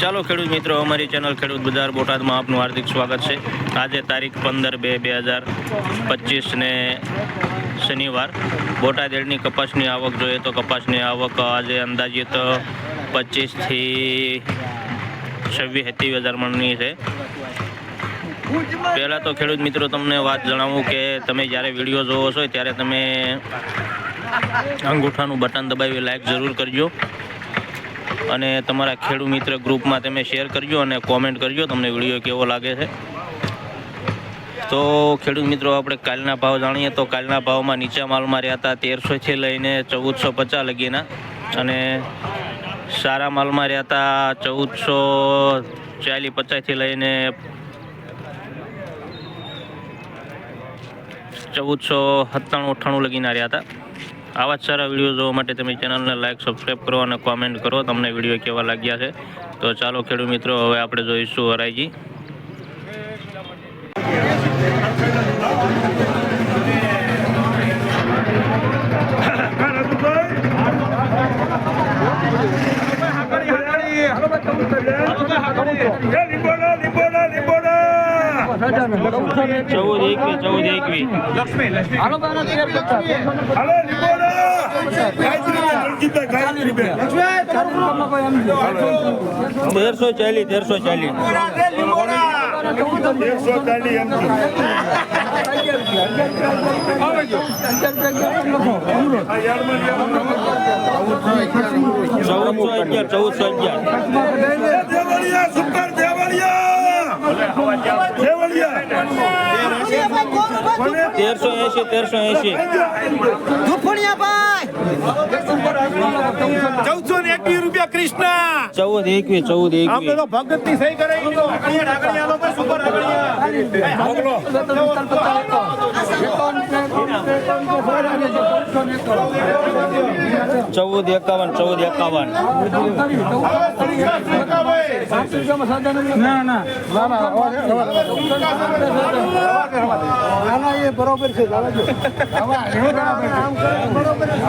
ચાલો ખેડૂત મિત્રો, અમારી ચેનલ ખેડૂત બજાર બોટાદમાં આપનું હાર્દિક સ્વાગત છે. આજે તારીખ પંદર બે બે હજાર પચીસને શનિવાર. બોટાદ એડની કપાસની આવક જોઈએ તો કપાસની આવક આજે અંદાજિત પચીસથી છવ્વીસ સત્યાવીસ હજાર મણની છે. પહેલાં તો ખેડૂત મિત્રો, તમને વાત જણાવું કે તમે જ્યારે વીડિયો જોવો છો ત્યારે તમે અંગૂઠાનું બટન દબાવી લાઈક જરૂર કરજો. અને તમારા ખેડૂત મિત્ર ગ્રુપમાં તમે શેર કરજો અને કોમેન્ટ કરજો, તમને વીડિયો કેવો લાગે છે. તો ખેડૂત મિત્રો, આપણે કાલના ભાવ જાણીએ તો કાલના ભાવમાં નીચા માલમાં રહ્યા હતા તેરસોથી લઈને ચૌદસો પચાસ લગીના અને સારા માલમાં રહ્યા હતા ચૌદસો ચાલીસ પચાસથી લઈને ચૌદસો સત્તાણું અઠ્ઠાણું લગીના રહ્યા હતા આવા જ સારા વીડિયો જોવા માટે તમે ચેનલને લાઈક સબસ્ક્રાઈબ કરો અને કોમેન્ટ કરો. તમને વીડિયો કેવા લાગ્યા છે? તો ચાલો ખેડૂત મિત્રો હવે આપણે જોઈશું હરાઈજી. ચૌદ એકવીસ ચૌદ એકવીસ તેરસો ચાલીસ તેરસો ચાલી ચૌદસો અગિયાર. ચૌદસો અગિયાર. તેરસો એંશી તેરસો એસી ચૌદસો ને એકવીસ રૂપિયા કૃષ્ણ ચૌદ એકવીસ ચૌદ એકવીસ ભગતની સહી કરાવી ચૌદ એકાવન ચૌદ એકાવન. ના ના. એ બરોબર છે દાદા જો હવા જાય. બરાબર આમ કરે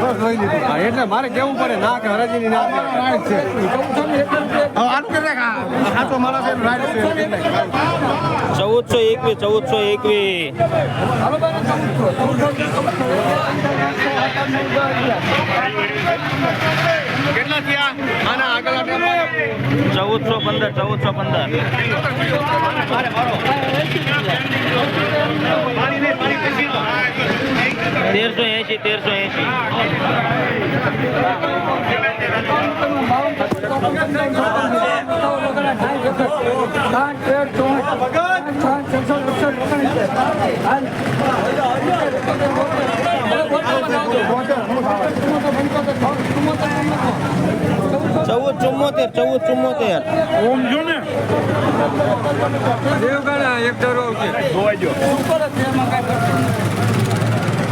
એટલે મારે કેવું પડે ના કે હરાજીની ના રાઈટ છે. ચૌદસો એકવીસ ચૌદસો કેટલા થયા? આના આગળ ચૌદસો પંદર ચૌદસો પંદર. તેરસો ચૌદ ચુમ્મોતેર ચૌદ ચુમ્મોતેર. ઓમ જો ને. એક ધારો આવશે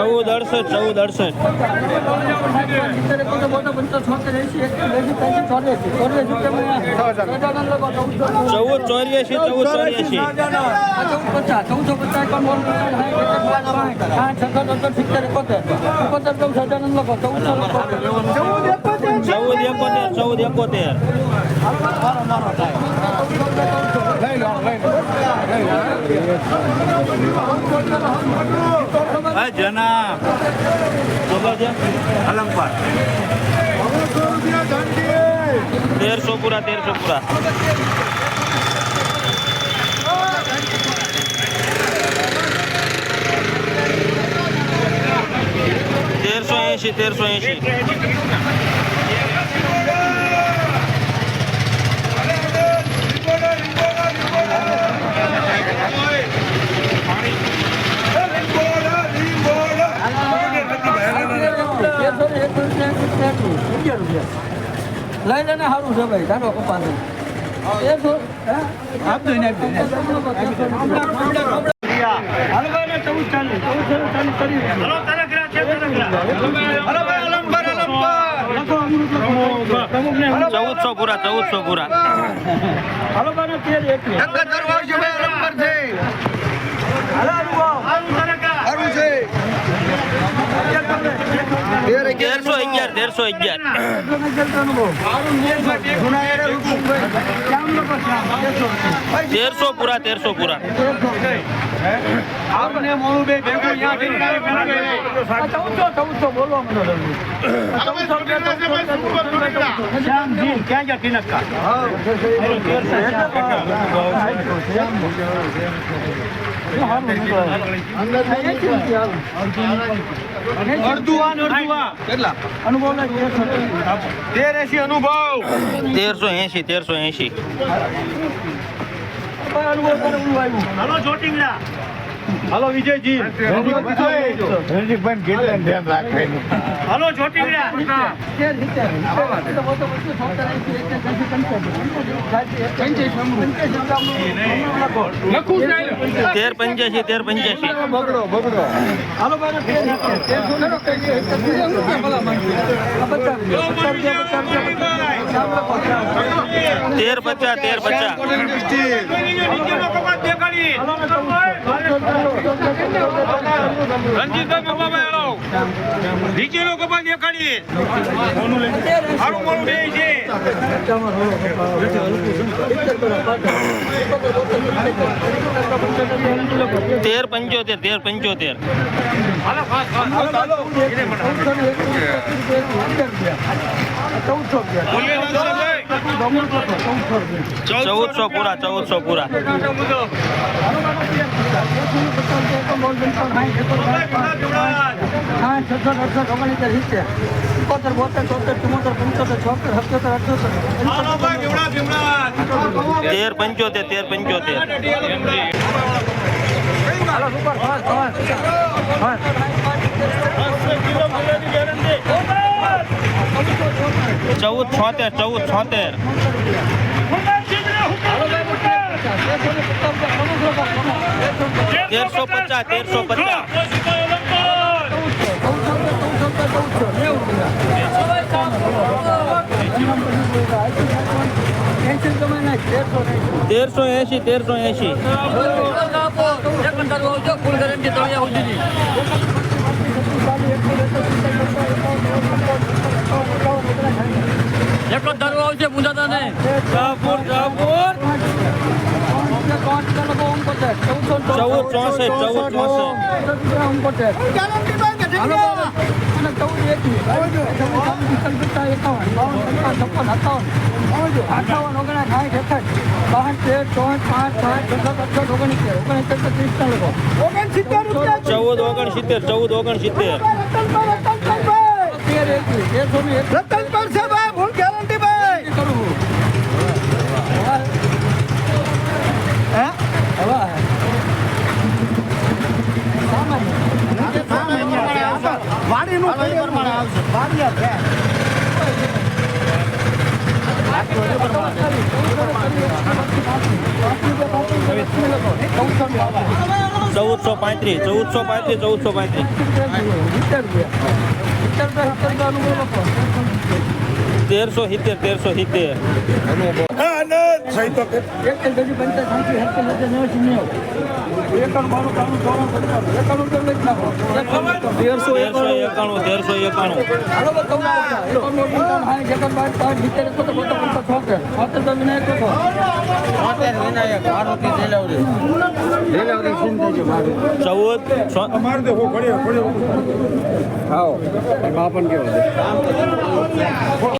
ચૌદ અડસઠ ચૌદ અડસઠ. ચૌદ ચોર્યાસી ચૌદ ચોર્યાસી. ચૌદસો પચાસ ચૌદ એકોતેર. ચૌદ એકોતેર ભાઈ જના અલંકાર. તેરસો પૂરા તેરસો પૂરા. તેરસો એંશી તેરસો એંશી. લેને સારું છે ભાઈ. તારો કપાસ ચૌદસો પૂરા ચૌદસો પૂરા. તેરસો અગિયાર તેરસો અગિયાર. તેરસો પૂરા તેરસો પૂરા. આપને મોડું બે ભેગું ક્યાં ગયા તિનક્કા અડધું આ ને અડધું આ કેટલા અનુભવ તેર એસી અનુભવ તેરસો એંશી તેરસો એંશી અનુભવ હાલો વિજયજી રણજીતભાઈ કેટલા ધ્યાન રાખે હાલો ચોટીંગડા તેર પંચ્યાસી. તેર પંચ્યાસી બગડો બગડો હાલો તેર પચાસ. તેર પચાસ રણજીતભાઈ બાબાભાઈ હાલો. નીચેનો કપાસ દેખાડી હારું મોડું બે છે. તેર પંચોતેર તેર પંચોતેર. ચૌદસો પૂરા ચૌદસો પૂરા. હા છસો અડસઠ ઓગણીસ સિત્તેર એકોતેર બોતેર તોતેર ચુમ્મોતેર પંચોતેર છોતેર સત્યોતેર અઠ્યોતેર હાલો ભાઈ ભીમડા ભીમડા તેર પંચોતેર તેર પંચોતેર. હાલો સુપર ફાસ્ટ ફાસ્ટ ચૌદ, છોતેર ચૌદ, છોતેર. તેરસો પચાસ તેરસો પચાસ તેરસો એંશી તેરસો એંશી એક જ ધારો આવશે પૂજાતા ને જાપુર જાપુર ચૌદ ચોસઠ ચૌદ ચોસઠ અઠાવન ઓગણા સાઠ એકસઠ બાસઠ તેર ચોસઠ પાંચ સાઠ છસઠ અડસઠ ઓગણીસ ઓગણીસ ચાલીસ ચૌદ ઓગણસિત્તેર ચૌદ ઓગણસિત્તેર તેર ચૌદ ઓગણ સિત્તેર એક રતન પર ફૂલ ગેરંટી ભાઈ કરવું હે હવા સામાન્ય વાડીનું પ્રમાણે આવશે વાડીયા છે ચૌદસો પાંત્રીસ ચૌદસો પાંત્રીસ ચૌદસો પાંત્રીસ. તેરસો સિત્તેર તેરસો સિત્તેર. તેરસો એકાણું. તેરસો એકાણું ચૌદ છો- મારી દે ઘડીએ ઘડીએ